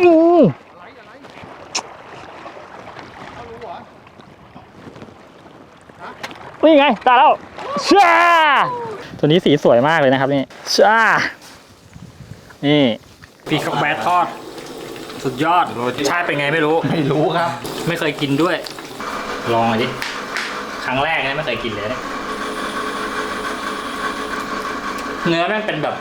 อืมนี่ไงตายแล้วช่าตัวนี้สีสวยมากเลยนะครับนี่ช่านี่ปีกแบดทอด สุดยอดชาติเป็นไงไม่รู้ ไม่รู้ครับ ไม่เคยกินด้วย ลองหน่อยดิ ครั้งแรกนะไม่เคยกินเลย เนี่ยเนื้อแม่งเป็นแบบ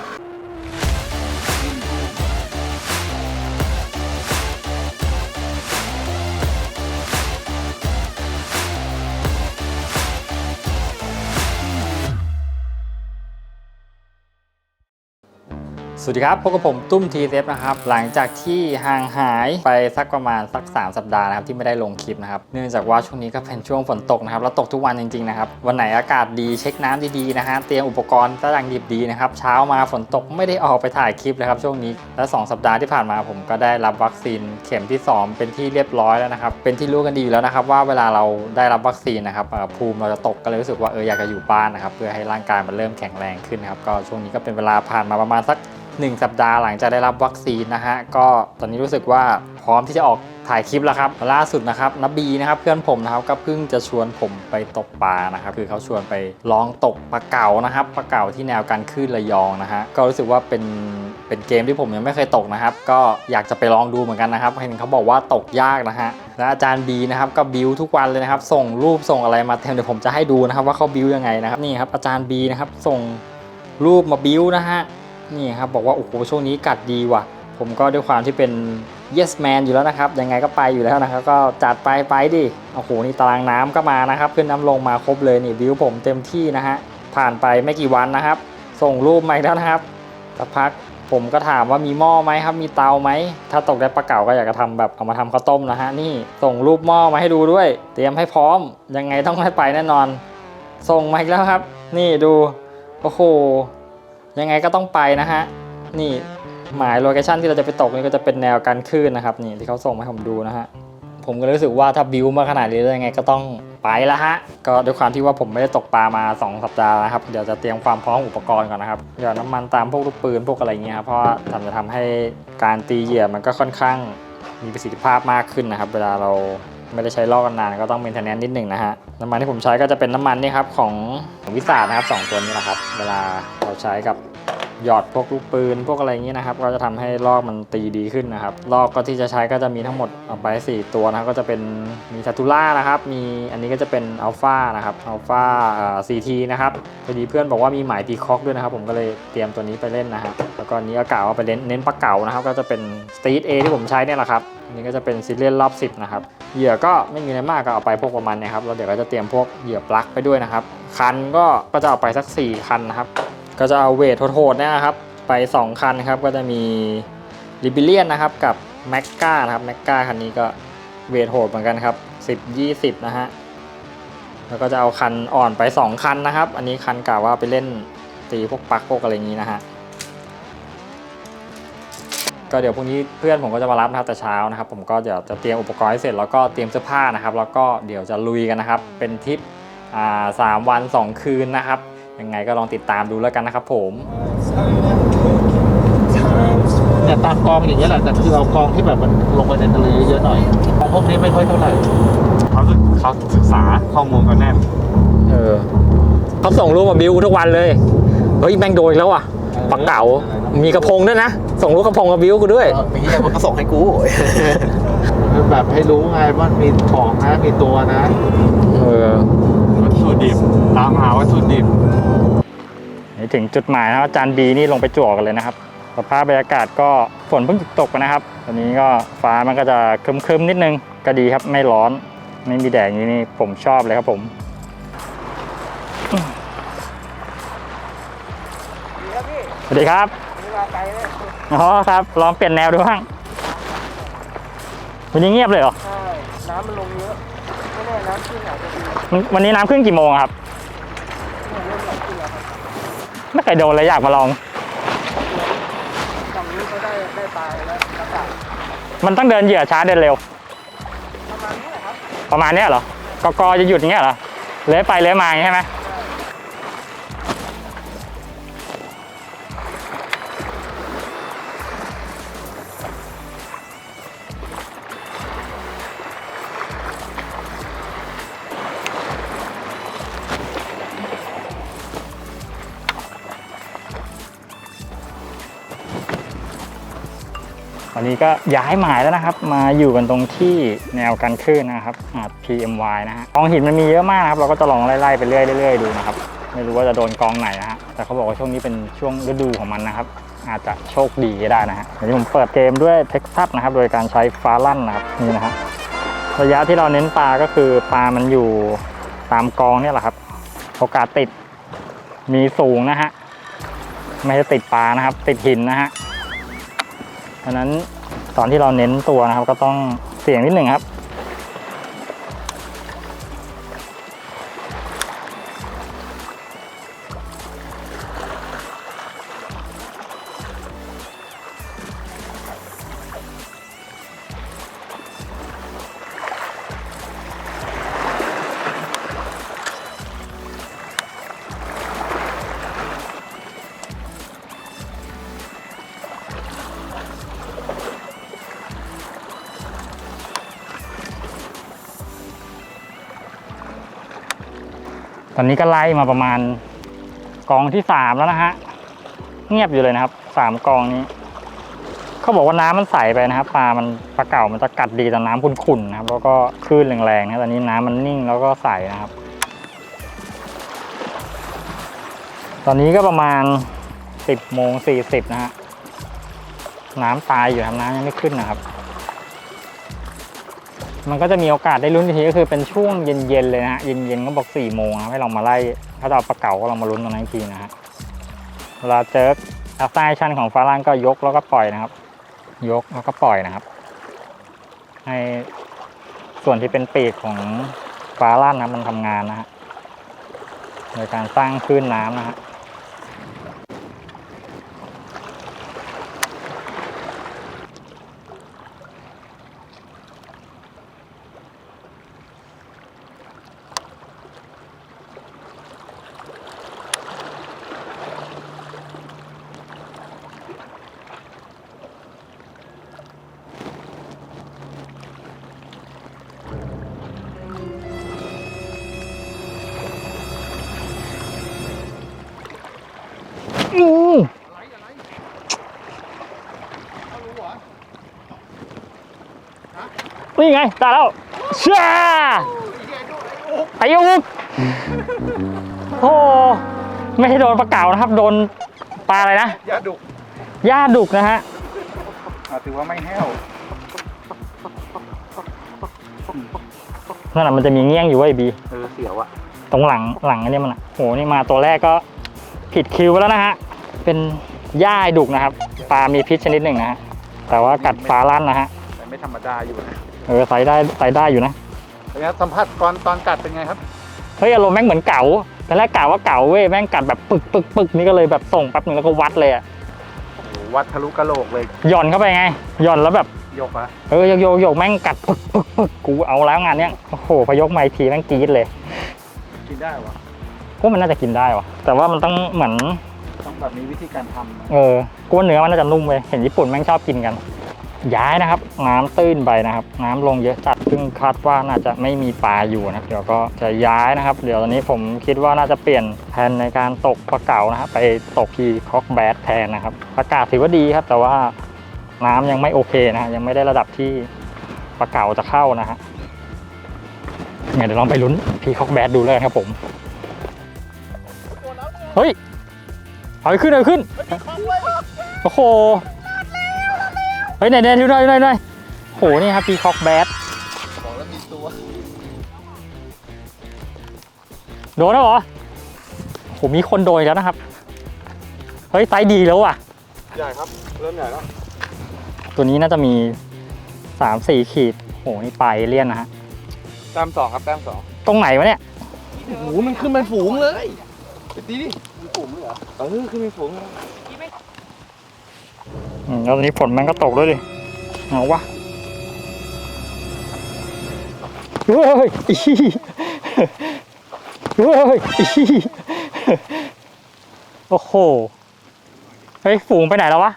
สวัสดีครับพบกับผมตุ้มทีเซฟนะครับ หลังจากที่ห่างหายไปสักประมาณสัก 3 สัปดาห์นะครับที่ไม่ได้ลงคลิปนะครับ เนื่องจากว่าช่วงนี้ก็เป็นช่วงฝนตกนะครับ แล้วตกทุกวันจริงๆนะครับ วันไหนอากาศดีเช็คน้ำดีๆนะฮะ เตรียมอุปกรณ์ตั้งดิบดีนะครับ เช้ามาฝนตกไม่ได้ออกไปถ่ายคลิปเลยครับช่วงนี้ และ 2 สัปดาห์ที่ผ่านมาผมก็ได้รับวัคซีนเข็มที่ 2 เป็นที่เรียบร้อยแล้วนะครับ เป็นที่รู้กันดีอยู่แล้วนะครับว่าเวลาเราได้รับวัคซีนนะครับภูมิเราจะตกก็เลยรู้สึกว่าเอออยากจะอยู่บ้านนะครับเพื่อให้ร่างกายมันเริ่มแข็งแรงขึ้นนะครับก็ช่วงนี้ก็เป็นเวลาผ่านมาประมาณสัก 1 สัปดาห์หลังจากได้รับวัคซีนนะฮะก็ตอนนี้รู้สึกว่าพร้อมที่จะออกถ่ายคลิปแล้วครับล่าสุดนะครับนบบีนะครับเพื่อนผมนะครับก็เพิ่งจะชวนผมไปตกปลานะครับคือเขาชวนไปลองตกปลาเก๋านะครับปลาเก๋าที่แนวการคลื่นระยองนะฮะก็รู้สึกว่าเป็นเป็นเกมที่ผมยังไม่เคยตกนะครับ ก็อยากจะไปลองดูเหมือนกันนะครับเห็นเขาบอกว่าตกยากนะฮะและอาจารย์บีนะครับก็บิวทุกวันเลยนะครับ ส่งรูปส่งอะไรมาเต็มเดี๋ยวผมจะให้ดูนะครับว่าเขาบิวยังไงนะครับนี่ครับอาจารย์บีนะครับส่งรูปมาบิวนะฮะ นี่ครับบอกว่าโอ้โหช่วงนี้กัดดีว่ะ ผมก็ด้วยความที่เป็น yes man อยู่แล้วนะครับ ยังไงก็ไปอยู่แล้วนะครับ ก็จัดไปไปดิโอ้โหนี่ตารางน้ำก็มานะครับขึ้นน้ำลงมาครบเลยนี่วิวผมเต็มที่นะฮะผ่านไปไม่กี่วันนะครับ ส่งรูปมาอีกแล้วนะครับสักพักผมก็ถามว่ามีหม้อไหมครับ มีเตาไหม ถ้าตกได้ปลาเก๋าก็อยากจะทำแบบเอามาทำข้าวต้มนะฮะ นี่ส่งรูปหม้อมาให้ดูด้วย เตรียมให้พร้อม ยังไงต้องให้ไปแน่นอน ส่งมาอีกแล้วครับ นี่ดู โอ้โห ยังไงก็ต้องไปนะฮะ นี่หมายโลเคชันที่เราจะไปตกนี่ก็จะเป็นแนวการคลื่นนะครับ นี่ที่เขาส่งมาให้ผมดูนะฮะ ผมก็รู้สึกว่าถ้าบิวมาขนาดนี้แล้วยังไงก็ต้องไปแล้วฮะ ก็ด้วยความที่ว่าผมไม่ได้ตกปลามา 2 สัปดาห์แล้วครับ เดี๋ยวจะเตรียมความพร้อมอุปกรณ์ก่อนนะครับหยอดน้ำมันตามพวกลูกปืนพวกอะไรเงี้ยครับเพราะทำจะทำให้การตีเหยื่อมันก็ค่อนข้างมีประสิทธิภาพมากขึ้นนะครับ เวลาเรา ไม่ได้ใช้ลอกกันนานก็ต้องเมนเทนแนนนิดหนึ่งนะฮะน้ำมันที่ผมใช้ก็จะเป็นน้ำมันนี่ครับของวิสานะครับสองตัวนี้แหละครับ เวลาเราใช้กับ หยอดพวกลูกปืน พวกอะไรอย่างนี้นะครับ ก็จะทำให้ลอกมันตีดีขึ้นนะครับ ลอกก็ที่จะใช้ก็จะมีทั้งหมดเอาไป 4 ตัวนะครับก็จะเป็นมีทัตูล่านะครับ มีอันนี้ก็จะเป็นอัลฟานะครับอัลฟาซีทีนะครับพอดีเพื่อนบอกว่ามีหมายตีคอกด้วยนะครับ ผมก็เลยเตรียมตัวนี้ไปเล่นนะฮะแล้วก็นนี้อากาศเอาไปเล่นเน้นปลาเก๋านะครับ ก็จะเป็นสตีทเอที่ผมใช้เนี่ยแหละครับอันนี้ก็จะเป็นซีเรียลรอบ 10 นะครับเหยื่อก็ไม่มีอะไรมากก็เอาไปพวกประมาณนี้ครับแล้วเดี๋ยวก็จะเตรียมพวกเหยื่อปลั๊กไปด้วยนะครับคันก็ก็จะเอาไปสัก 4 คันนะครับ ก็จะเอาเวทโหดๆนะครับ ไป 2 คันครับ ก็จะมีลิบิเลียนนะครับกับแม็กกานะครับแม็กกาคันนี้ก็เวทโหดเหมือนกันครับ10 20 นะฮะแล้วก็จะเอาคันอ่อนไป 2 คันนะครับ อันนี้คันกล่าวว่าไปเล่นตีพวกปักพวกอะไรอย่างนี้นะฮะก็เดี๋ยวพรุ่งนี้เพื่อนผมก็จะมารับนะครับแต่เช้านะครับ ผมก็เดี๋ยวจะเตรียมอุปกรณ์ให้เสร็จแล้วก็เตรียมเสื้อผ้านะครับ แล้วก็เดี๋ยวจะลุยกันนะครับ เป็นทริปอ่าสามวัน 2 คืนนะครับ ยังไงก็ลองติดตามดูแล้วกันนะครับผมเนี่ยตามกองอย่างเงี้ยแหละแต่คือเอากองที่แบบมันลงไปในทะเลเยอะหน่อยของพวกนี้ไม่ค่อยเท่าไหร่เขาศึกเขาศึกษาข้อมูลกันแน่นเออเขาส่งรูปมาบิวทุกวันเลยเฮ้ยแม่งโดนอีกแล้วอะปลาเก๋ามีกระพงด้วยนะ ส่งรูปกระพงมาบิวกูด้วยมีเฮียมันก็ส่งให้กูแบบให้รู้ไงว่ามีของนะมีตัวนะ เออวัตถุ ดิบ ตามหาวัตถุดิบนี่ถึงจุดหมายนะครับอาจารย์บีนี่ลงไปจั่วกันเลยนะครับสภาพบรรยากาศก็ฝนเพิ่งตกไปนะครับตอนนี้ก็ฟ้ามันก็จะครึมๆนิดนึงก็ดีครับไม่ร้อนไม่มีแดดอย่างนี้นี่ผมชอบเลยครับผมสวัสดีครับอ๋อครับลองเปลี่ยนแนวดูบ้างวันนี้เงียบเลยเหรอใช่น้ำมันลงเยอะไม่แน่น้ำขึ้นอาจจะดี วันนี้น้ำขึ้นกี่โมงครับ ไม่เคยโดนเลยอยากมาลองฝั่งนี้ก็ได้ได้ปลาแล้วอากาศมันต้องเดินเหยื่อช้าเดินเร็ว ประมาณนี้แหละครับประมาณเนี้ยเหรอ กกอจะหยุดอย่างเงี้ยเหรอเลื้อยไปเลื้อยมาอย่างงี้ใช่ไหม นี้ก็ย้ายหมายแล้วนะครับ มาอยู่กันตรงที่แนวกันคลื่นนะครับหาด PMY นะฮะกองหินมันมีเยอะมากนะครับ เราก็จะลองไล่ๆไปเรื่อยๆดูนะครับ ไม่รู้ว่าจะโดนกองไหนนะฮะแต่เขาบอกว่าช่วงนี้เป็นช่วงฤดูของมันนะครับ อาจจะโชคดีก็ได้นะฮะเดี๋ยวนี้ผมเปิดเกมด้วยเท็กซัสนะครับ โดยการใช้ฟ้าลั่นนะครับนี่นะฮะระยะที่เราเน้นปลาก็คือปลามันอยู่ตามกองเนี่ยแหละครับโอกาสติดมีสูงนะฮะไม่ได้ติดปลานะครับ ติดหินนะฮะดังนั้น ตอนที่เราเน้นตัวนะครับ ก็ต้องเสี่ยงนิดหนึ่งครับ ตอนนี้ก็ไล่มาประมาณกองที่สามแล้วนะฮะ เงียบอยู่เลยนะครับสามกองนี้ เขาบอกว่าน้ำมันใสไปนะครับปลามันปลาเก่ามันจะกัดดีแต่น้ำขุ่นๆนะครับ แล้วก็คลื่นแรงๆนะตอนนี้น้ำมันนิ่งแล้วก็ใสนะครับ ตอนนี้ก็ประมาณสิบโมงสี่สิบนะฮะน้ำตายอยู่ครับน้ำยังไม่ขึ้นนะครับ มันก็จะมีโอกาสได้ลุ้นทีก็คือเป็นช่วงเย็นๆเลยนะฮะเย็นๆก็บอกสี่โมงนะครับให้เรามาไล่ถ้าเราปลาเก๋าก็เรามาลุ้นตรงนั้นทีนะฮะเวลาเจออัพไซชันของฟารันก็ยกแล้วก็ปล่อยนะครับ ยกแล้วก็ปล่อยนะครับ ให้ส่วนที่เป็นปีกของฟารันนะมันทำงานนะฮะในการสร้างคลื่นน้ำนะฮะ นี่ไงตายแล้วเชื่ออายุกโอ้ไม่ให้โดนปลาเก๋านะครับ โดนปลาอะไรนะยาดุกหญ้าดุกนะฮะถือว่าไม่แห้วนั่นแหละมันจะมีเงี้ยงอยู่เว้ยบี เออเสียวอะตรงหลังหลังอันนี้มันอะโหนี่มาตัวแรกก็ผิดคิวไปแล้วนะฮะ เป็นหญ้าดุกนะครับ ปลามีพิษชนิดหนึ่งนะฮะ แต่ว่ากัดฟ้าลั่นนะฮะ แต่ไม่ธรรมดาอยู่นะ เออใส่ได้ใส่ได้อยู่นะเป็นไงสัมผัสก่อนตอนกัดเป็นไงครับ เฮ้ยอารมณ์แม่งเหมือนเก๋าตอนแรกกะว่าเก๋าเว้ยแม่งกัดแบบปึกปึกปึกนี่ก็เลยแบบส่งแป๊บหนึงแล้วก็วัดเลยอะโอ้โหวัดทะลุกะโหลกเลยหย่อนเข้าไปไงหย่อนแล้วแบบยกอะเออโยกโยกโยกแม่งกัดปึกปึกปึกกูเอาแล้วงานเนี้ยโอ้โหพอยกไมาอีกทีแม่งกรี๊ดเลยกินได้วะพวกมันน่าจะกินได้วะแต่ว่ามันต้องเหมือนต้องแบบมีวิธีการทำนะเออกูว่าเนื้อมันน่าจะนุ่มเว้ยเห็นญี่ปุ่นแม่งชอบกินกัน ย้ายนะครับ น้ำตื้นไปนะครับ น้ำลงเยอะจัดซึ่งคาดว่าน่าจะไม่มีปลาอยู่นะเดี๋ยวก็จะย้ายนะครับ เดี๋ยวตอนนี้ผมคิดว่าน่าจะเปลี่ยนแผนในการตกปลาเก๋านะครับไปตกที่คอกแบดแทนนะครับอากาศถือว่าดีครับ แต่ว่าน้ำยังไม่โอเคนะฮะยังไม่ได้ระดับที่ปลาเก๋าจะเข้านะฮะเนี่ยเดี๋ยวลองไปลุ้นพีคอกแบดดูเลยครับผมเฮ้ยเอาขึ้นเอาขึ้นโอ้โห เฮ้ยไหนไหนดูหน่อยดูหน่อยดูหน่อยโหนี่ครับพีคอกแบดบอกแล้วมีตัวโดนแล้วเหรอโหมีคนโดนอีกแล้วนะครับ เฮ้ยไซส์ดีแล้วอะ ใหญ่ครับ เริ่มใหญ่แล้ว ตัวนี้น่าจะมีสามสี่ขีดโหนี่ปลายเอเลี่ยนนะฮะ แต้มสองครับแต้มสองตรงไหนวะเนี่ย โอ้โหมันขึ้นเป็นฝูงเลยไปตีดิมีฝูงเลยเหรอ เออขึ้นเป็นฝูงเลยอืม แล้วตอนนี้ฝนแม่งก็ตกด้วยดิเอาวะเฮ้ยอีเฮ้ยอีโอ้โห เฮ้ยฝูงไปไหนแล้ววะ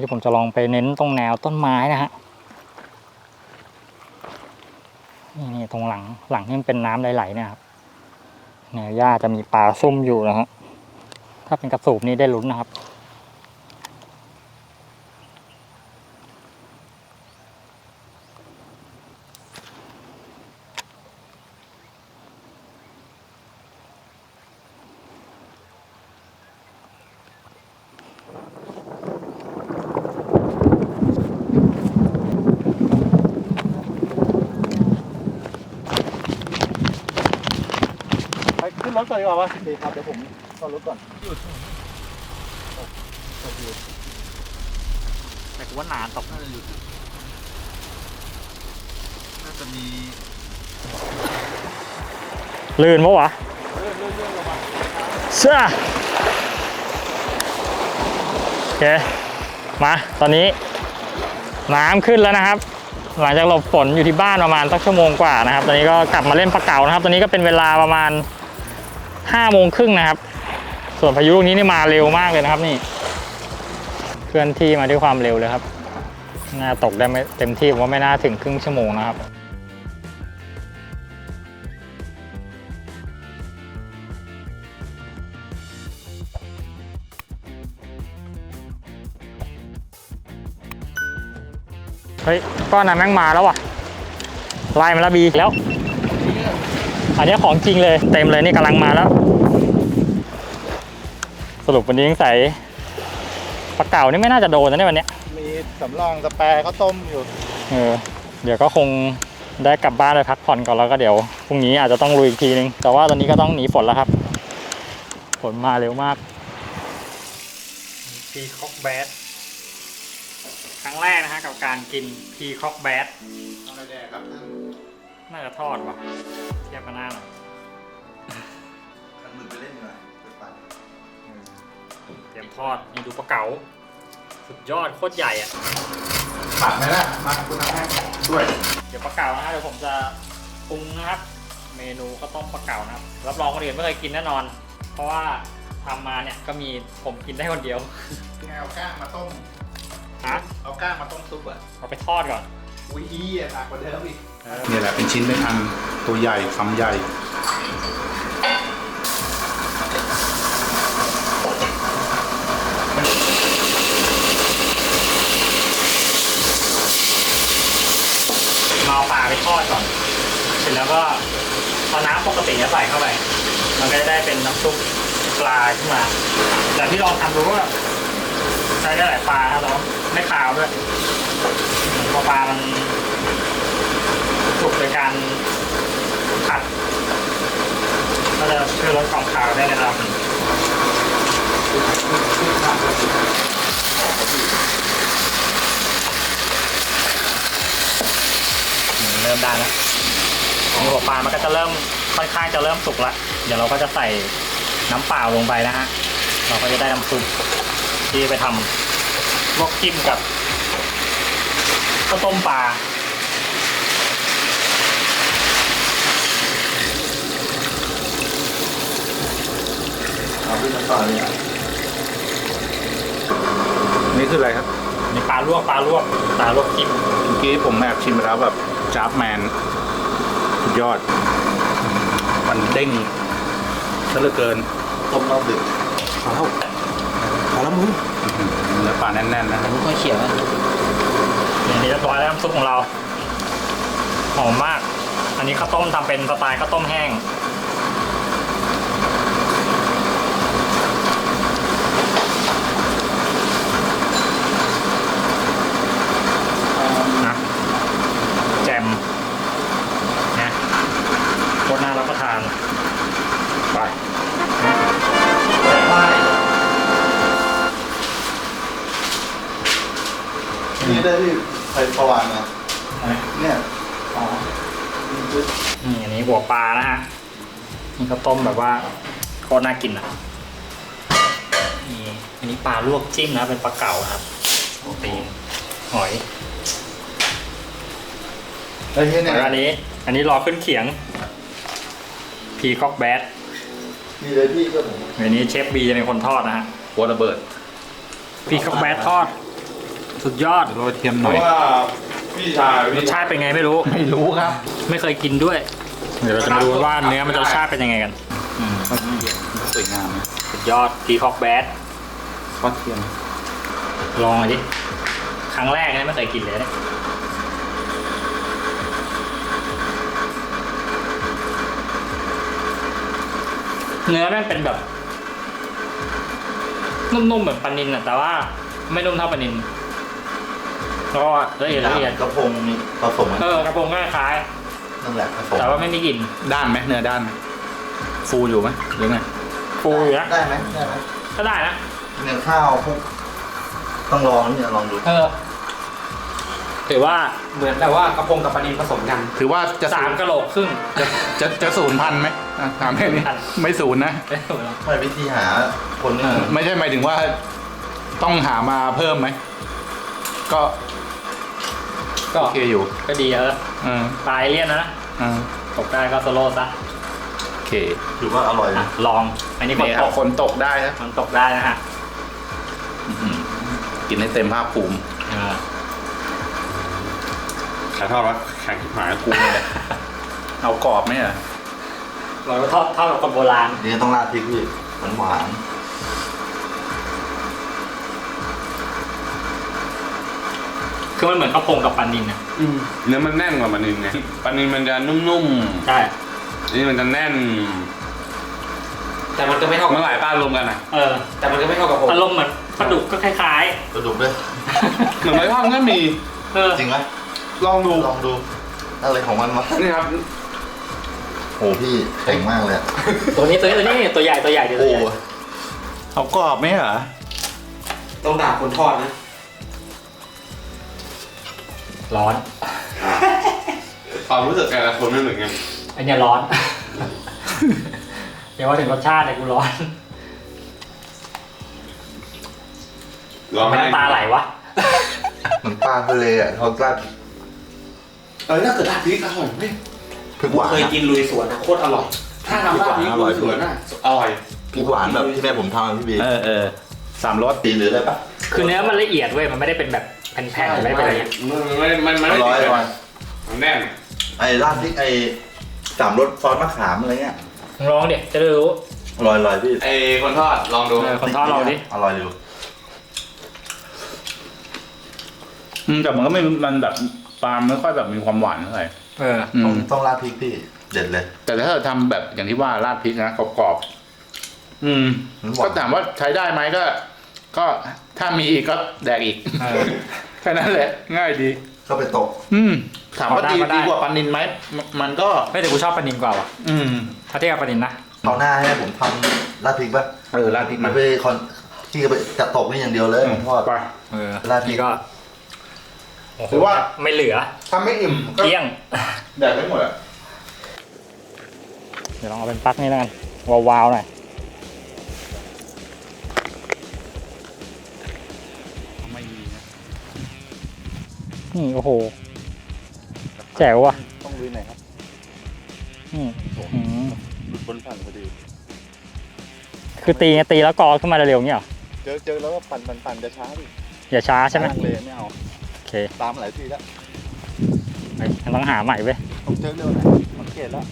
นี่ผมจะลองไปเน้นตรงแนวต้นไม้นะฮะนี่นี่ตรงหลังหลังที่มันเป็นน้ำไหลๆเนี่ยครับแนวหญ้าจะมีปลาซุ่มอยู่นะฮะถ้าเป็นกระสูบนี่ได้ลุ้นนะครับ ก่อนดีกว่าวะดีครับเดี๋ยวผมเข้ารถก่อนแต่กูว่านานตกน่าจะหยุดน่าจะมีลื่นปะวะเชื่อโอเค มา ตอนนี้ น้ำขึ้นแล้วนะครับ หลังจากหลบฝนอยู่ที่บ้านประมาณสักชั่วโมงกว่านะครับ ตอนนี้ก็กลับมาเล่นปลาเก๋านะครับ ตอนนี้ก็เป็นเวลาประมาณ ห้าโมงครึ่งนะครับ ส่วนพายุลูกนี้นี่มาเร็วมากเลยนะครับนี่ เคลื่อนที่มาด้วยความเร็วเลยครับ น่าตกได้ไม่เต็มที่ผมว่าไม่น่าถึงครึ่งชั่วโมงนะครับเฮ้ยก้อนนั้นแม่งมาแล้วว่ะไล่มาแล้วบีแล้ว อันนี้ของจริงเลยเต็มเลยนี่กำลังมาแล้ว สรุปวันนี้ยังใส่ปลาเก่านี่ไม่น่าจะโดนนะเนี่ยวันเนี้ยมีสำรองสแปรข้าวต้มอยู่เออเดี๋ยวก็คงได้กลับบ้านไปพักผ่อนก่อนแล้วก็เดี๋ยวพรุ่งนี้อาจจะต้องลุยอีกทีนึง แต่ว่าตอนนี้ก็ต้องหนีฝนแล้วครับ ฝนมาเร็วมากพีคอกแบดครั้งแรกนะฮะกับการกินพีคอกแบดอะไรแดกครับท่านน่าจะทอดว่ะ เทียบกันหน้าหน่อยขันมือไปเล่นหน่อยไปปั่นเตรียมทอดนี่ดูปลาเก๋าสุดยอดโคตรใหญ่อะปัดไหมล่ะ มาคุณทำให้ด้วย เดี๋ยวปลาเก๋านะฮะเดี๋ยวผมจะปรุงนะครับ เมนูข้าวต้มปลาเก๋านะครับรับรองคนอื่นไม่เคยกินแน่นอน เพราะว่าทำมาเนี่ยก็มีผมกินได้คนเดียว เอาก้างมาต้มฮะเอาก้างมาต้มซุปอะเอาไปทอดก่อน อุ้ยอีอะหนักกว่าเดิมอีกนี่แหละเป็นชิ้นเป็นอันตัวใหญ่คำใหญ่มาเอาปลาไปทอดก่อน เสร็จแล้วก็เอาน้ำปกติเนี่ยใส่เข้าไป มันก็จะได้เป็นน้ำซุปปลาขึ้นมาแต่ที่ลองทำดูก็ใช้ได้หลายปลาครับแล้วไม่ขาวด้วยเพอปลามันสุกโดยการผัดก็จะช่วยลดความขาวได้ในระดับหนึ่งเริ่มได้แล้วหัวปลามันก็จะเริ่มค่อนข้างจะเริ่มสุกแล้วเดี๋ยวเราก็จะใส่น้ำเปล่าลงไปนะฮะ เราก็จะได้น้ำซุปที่ไปทำลวกจิ้มกับ ข้าวต้มปลาเอาขึ้นมาต่อเลยอะนี่คืออะไรครับ มีปลาลวกปลาลวกปลาลวกจิ้มเมื่อกี้ผมแอบชิมไปแล้วแบบจ้าบแมนสุดยอด มันเด้งซะเหลือเกินต้มรอบดึกขอแล้วขอแล้วมึงเนื้อปลาแน่นๆนะไม่ค่อยเขียวนะอย่าง นี้เรียบร้อยแล้วน้ำซุปของเรา หอมมาก อันนี้ข้าวต้มทำเป็นสไตล์ข้าวต้มแห้ง นะแจมนะโคตรน่ารับประทาน ไปนี่ได้ที่ ไปประวานมาเนี่ยอ๋อนี่อันนี้หัวปลานะฮะนี่ข้าวต้มแบบว่าโคตรน่ากินอะนี่อันนี้ปลาลวกจิ้มนะเป็นปลาเก๋านะครับตีนหอยแล้วที่เนี่ยแล้วอันนี้ อันนี้รอขึ้นเขียง พีคอกแบดมีเลยที่ก็ผมอันนี้เชฟบีจะเป็นคนทอดนะฮะหัวระเบิด พีคอกแบดทอด สุดยอดโรยเทียมหเพน่อย ราะว่าพี่ชายรสชาติเป็นไงไม่รู้ ไม่รู้ครับไม่เคยกินด้วย เดี๋ยวเราจะมาดูว่าเนื้อมันจะรสชาติเป็นยังไงกันอืมสวยงามนะสุดยอดพีคอกแบดทอดเทียมลองหน่อยดิ ครั้งแรกนะไม่เคยกินเลยเนี่ยเนื้อแม่งเป็นแบบ นุ่มๆเหมือนปลานินอะแต่ว่า ไม่นุ่มเท่าปลานินแล้ว ก็ละเอียดละเอียดกระพงผสมกันเออกระพงก็คล้ายนั่นแหละผสมแต่ว่าไม่มีกลิ่นด้านไหมเนื้อด้านไหมฟูอยู่ไหมหรือไงฟูอยู่นะได้ไหมได้ไหมก็ได้นะเนื้อข้าวพวกต้องลองนี่ลองดูเออถือว่าเหมือนแบบว่ากระพงกับปลานิลผสมกัน ถือว่าจะสามกะโหลกครึ่งจะจะจะศูนย์พันไหมอะถามแค่นี้พันไม่ศูนย์นะไม่ถูกแล้วไม่วิธีหาคนนี่เออไม่ใช่หมายถึงว่า ต้องหามาเพิ่มไหมก็ ก็โอเคอยู่ ก็ดีเออเออปลายเลี่ยนนะเออตกได้ก็โซโล่ซะโอเคถือว่าอร่อยอะนะลอง อันนี้ฝนเนี่ยตกฝนตกได้นะมันตกได้นะฮะอื้อหือกินให้เต็มภาคภูมิ เออขายทอดวะแข่งหายกูเลยเอากรอบไหมอะเราก็ทอดทอดแบบคนโบราณ นี่ต้องราดพริกพี่หวานหวาน คือมันเหมือนข้าวโพงกับปลานินนะเนื้อมันแน่นกว่าปลานินไงปลานินมันจะนุ่มใช่ๆนี่มันจะแน่นแต่มันก็ไม่เท่ากัเมื่บอไหร่ป้ารวมกันอะเออแต่มันก็ไม่เท่ากับผมอารมณ์เหมือนปลาดุกก็คล้ายกระดูกด้วยเหมือนไม่ทอดก็มีๆเออจริงไหมลองดูลองดูอะไรของมันวะนี่ครับโหพี่แข็งมากเลยอะตัวนี้ตัวนี้ตัวนี้ตัวใหญ่ตัวใหญ่ตัวโอ้ใหญ่เอากรอบไหมเหรอต้องด่าคนทอดนะ ร้อน ความรู้สึกแต่ละคนไม่เหมือนกันอันเนี้ยร้อน เดี๋ยวว่าถึงรสชาติเนี่ยกูร้อนลองไม่ให้น้ำตาไหลวะ เหมือนปลาทะเลอะเขาราดเออถ้าเกิดราดพริกอร่อยไหมพริกหวานเคยอะกินลุยสวนนะโคตรอร่อย ถ้าทำราดพริกอร่อยสวนอะอร่อยพริกหวานแบบที่แม่ผมทำอะพี่บีเออเออสามรสตีหรืออะไรปะคือเนื้อมันละเอียดเว้ยมันไม่ได้เป็นแบบ แผ่นๆไม่ได้เป็นอะไรเงี้ยมันมันมันอไม่ร่อยติอดร่อยมันแน่นไอ้ราดพริกไอ้สามรสซอสมะขามอะไรเงี้ยมึงลองเดี๋ยวจะได้รู้อร่อยอร่อยพี่ไอ้คนทอดลองดูเออคนทอดเราดิอร่อยอยู่อืมแต่มันก็ไม่มันแบบปลาไม่ค่อยแบบมีความหวานเท่าไหร่เอออืต้องมต้องราดพริกพี่ เด็ดเลย แต่ถ้าเราทำแบบอย่างที่ว่าราดพริกนะกรอบๆอืมมันหวานก็ถามว่าใช้ได้ไหมก็ ก็ ถ้ามีอีกก็แดกอีกเออ แค่นั้นแหละ ง่ายดี ก็ไปตก อืม ถามว่าพอได้ดีพอได้ ดีกว่าปลานินไหมมมันก็ ไม่แต่กูชอบปลานินกว่าว่ะอืมถ้าเทียบกับปลานินนะเขาวหน้าให้ผมทำราดพริกปะเออราดพริกมัมันนไปคอนที่ก็ไปจัดตกนี่อย่างเดียวเลยผมทอด ไป เออราดพริกก็โอ้โหหรือว่า ไม่เหลือถ้าไม่อิ่มก็เกลี้ยง แดกไม่หมดอะเดี๋ยวลองเอาเป็นปลั๊กนี่แล้วกัน วาวๆหน่อย นี่โอ้โห แจ๋วว่ะ ต้องลุยไหนครับอืมอืมบนฝั่งพอดี คือตีไงตีแล้วกอขึ้นมาเร็วๆอย่างเงี้ยเหรอเจอเจอแล้วก็ปั่นปั่นปั่นจะช้าดิอย่าช้าใช่ไหมทางเลไม่เอา โอเคตามหลายทีแล้ว เฮ้ยงั้นต้องหาใหม่เว้ยผมเจอเร็วหน่อยสังเกตแล้ว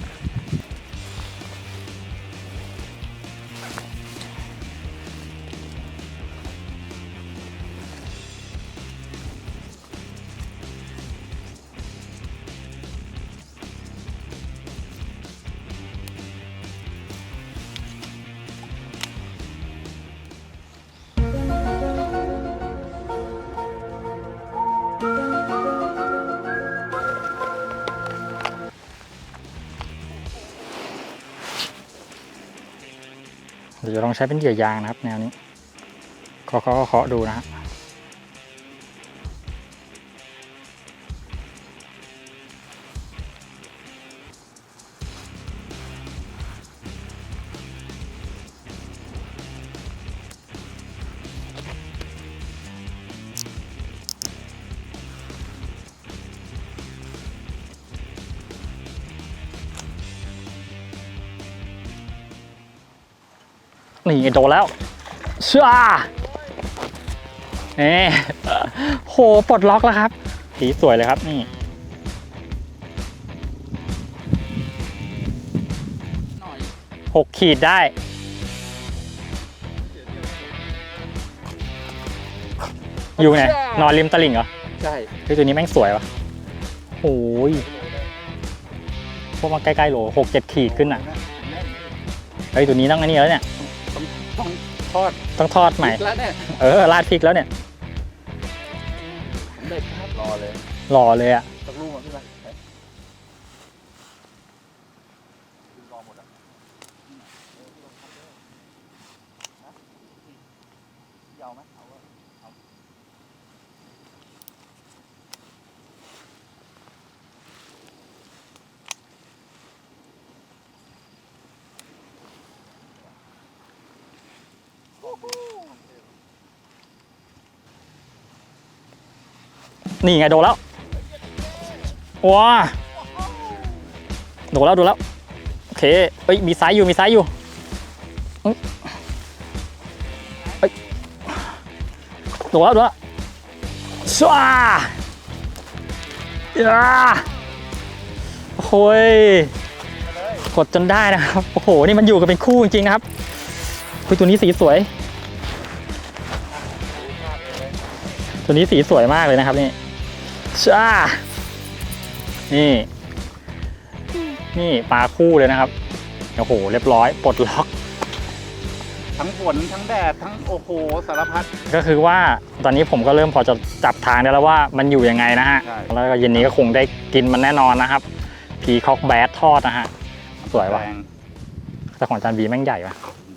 ดี๋ยวลองใช้เป็นเหยื่อยางนะครับ แนวนี้เคาะเคาะเคาะดูนะฮะ โดนแล้วเชื่อเอ๊โหปลดล็อกแล้วครับ สีสวยเลยครับนี่หกขีดได้อยู่ไหนนอนริมตลิ่งเหรอ ใช่เฮ้ยตัวนี้แม่งสวยวะโอ้ยพวกมาใกล้ๆโหลหกเจ็ดขีดขึ้นอะ เฮ้ย ตัวนี้ต้องอันนี้แล้วเนี่ย ต้องทอดต้องทอดใหม่ แล้วเนี่ยเออราดพริกแล้วเนี่ยเด็กครับรอเลย หล่อเลยอะ สักลูกมาพี่มา นี่ไงโดนแล้วว้าโดนแล้วโดนแล้ว โอเคเอ้ยมีซ้ายอยู่มีซ้ายอยู่เอ้ยโดนแล้วโดนแล้วสว้าย่าโอ้ยกดจนได้นะครับ โอ้โห นี่มันอยู่กันเป็นคู่จริงๆนะครับคุยตัวนี้สีสวย ตัวนี้สีสวยมากเลยนะครับนี่ ช้า นี่ นี่ปลาคู่เลยนะครับ โอ้โห เรียบร้อย ปลดล็อก ทั้งฝนทั้งแดด ทั้งโอ้โหสารพัด ก็คือว่าตอนนี้ผมก็เริ่มพอจะจับทางได้แล้วว่ามันอยู่ยังไงนะฮะ ใช่ แล้วก็เย็นนี้ก็คงได้กินมันแน่นอนนะครับ พีคอกแบดทอดนะฮะ สวยว่ะ แรงแต่ของจานบีแม่งใหญ่ว่ะใ